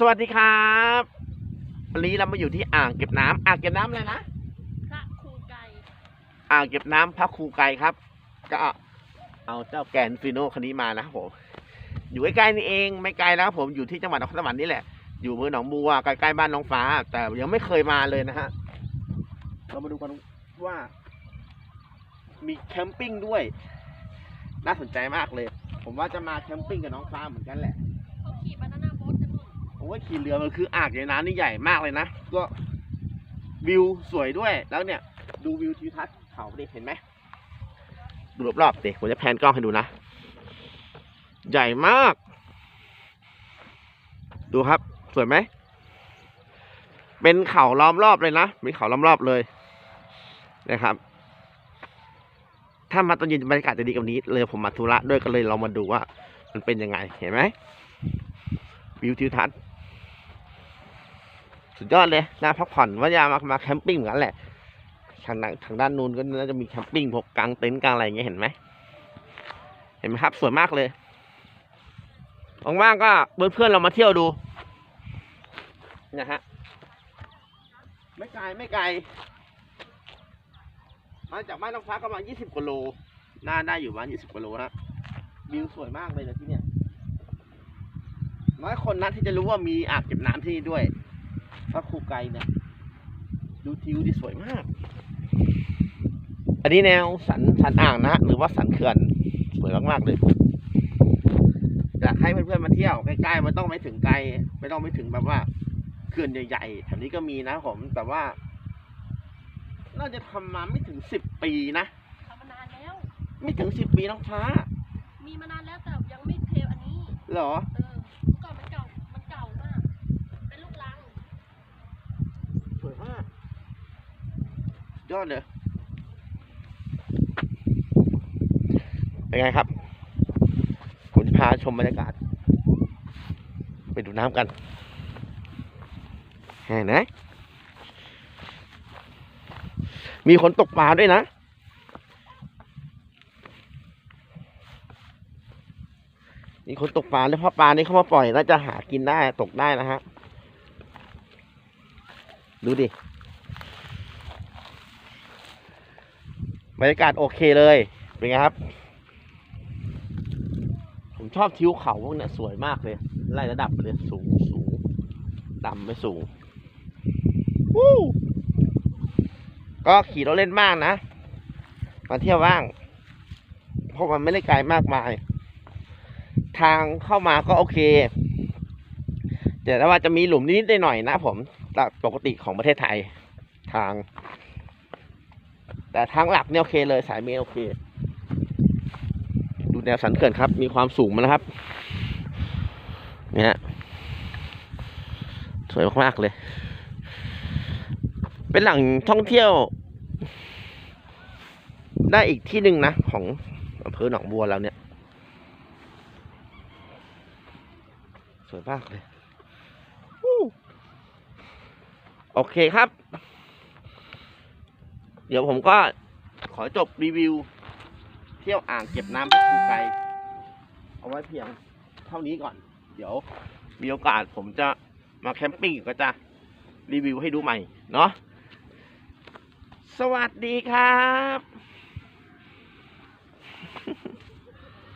สวัสดีครับวันนี้เรามาอยู่ที่อ่างเก็บน้ำอ่างเก็บน้ำอะไรนะ พระครูไก่อ่างเก็บน้ำพระครูไกรครับ ก็เอาเจ้าแกนฟิโนคันนี้มานะครับผม อยู่ใกล้ๆนี่เอง ไม่ไกลนะครับผม อยู่ที่จังหวัดนครสวรรค์นี่แหละ อยู่อำเภอหนองบัวใกล้ๆบ้านน้องฟ้า แต่ยังไม่เคยมาเลยนะฮะ เรามาดูกันว่า มีแคมปิ้งด้วย น่าสนใจมากเลย ผมว่าจะมาแคมปิ้งกับน้องฟ้าเหมือนกันแหละ เขาขี่บานาน่าโบ๊ทกัน นู่นโอ้ยขี่เรือมันคืออ่างในน้ำนี่ใหญ่มากเลยนะ ก็วิวสวยด้วย แล้วเนี่ย ดูวิวทิวทัศน์เขาดิเห็นไหมดูรอบๆดิผมจะแพนกล้องให้ดูนะ ใหญ่มาก ดูครับ สวยไหม เป็นเขาล้อมรอบเลยนะมีเขาล้อมรอบเลยนะครับ ถ้ามาตอนเย็นบรรยากาศจะดีกว่านี้ เลยผมมาธุระด้วยก็เลยเรามาดูว่า มันเป็นยังไง เห็นไหมวิวทิวทัศน์ สุดยอดเลยน่าพักผ่อนว่ายามามาแคมปิ้งเหมือนกันแหละทางด้านทางด้านนู้นก็น่าจะมีแคมปิ้งพวกกางเต็นท์กางอะไรอย่างเงี้ยเห็นไหมเห็นไหมครับสวยมากเลยว่างๆก็เพื่อนๆเรามาเที่ยวดูนะฮะไม่ไกลไม่ไกลมาจากบ้านน้องฟ้าก็ประมาณยี่สิบกิโลน่าได้อยู่ประมาณยี่สิบกิโลนะวิวสวยมากเลยนะที่เนี่ยน้อยคนนะที่จะรู้ว่ามีอ่างเก็บน้ำที่นี่ด้วย พระครูไกรเนี่ย ดูทิวที่สวยมาก อันนี้แนวสันสันอ่างนะหรือว่าสันเขื่อนสวยมากๆเลยอยากให้เพื่อนๆมาเที่ยวใกล้ๆมันต้องไม่ถึงไกล ไม่ต้องไม่ถึงแบบว่าเขื่อนใหญ่ๆแถวนี้ก็มีนะผม แต่ว่า น่าจะทำมาไม่ถึงสิบปีนะทำมานานแล้ว ไม่ถึงสิบปีน้องฟ้า มีมานานแล้วแต่ยังไม่เทอันนี้ เหรอ เออเมื่อก่อนมันเก่า มันเก่ามาก เป็นลูกลัง สวยมาก ยอดเลยเป็นไงครับผมจะพาชมบรรยากาศ ไปดูน้ำกันเห็นไหมมีคนตกปลาด้วยนะมีคนตกปลาแล้วเพราะปลานี้เขามาปล่อยน่าจะหากินได้ตกได้นะฮะ ดูดิ บรรยากาศโอเคเลย เป็นไงครับ ผมชอบทิวเขาพวกนี้สวยมากเลย ไล่ระดับไปเลย สูงสูงต่ำไม่สูงวู้ก็ขี่รถเล่นมากนะ มาเที่ยวบ้าง เพราะมันไม่ได้ไกลมากมาย ทางเข้ามาก็โอเคแต่ว่าจะมีหลุมนิดๆหน่อยๆนะผมปกติของประเทศไทยทาง แต่ทางหลักเนี่ยโอเคเลยสายเมลโอเค ดูแนวสันเขื่อนครับ มีความสูงมาแล้วครับ เนี่ยสวยมากๆเลย เป็นแหล่งท่องเที่ยว ได้อีกที่หนึ่งนะ ของอำเภอหนองบัวเราเนี่ย สวยมากเลย โอเคครับ เดี๋ยวผมก็ขอจบรีวิว เที่ยวอ่างเก็บน้ำภูไกเอาไว้เพียงเท่านี้ก่อน เดี๋ยวมีโอกาสผมจะมาแคมปิ้งก็จะรีวิวให้ดูใหม่ เนาะสวัสดีครับ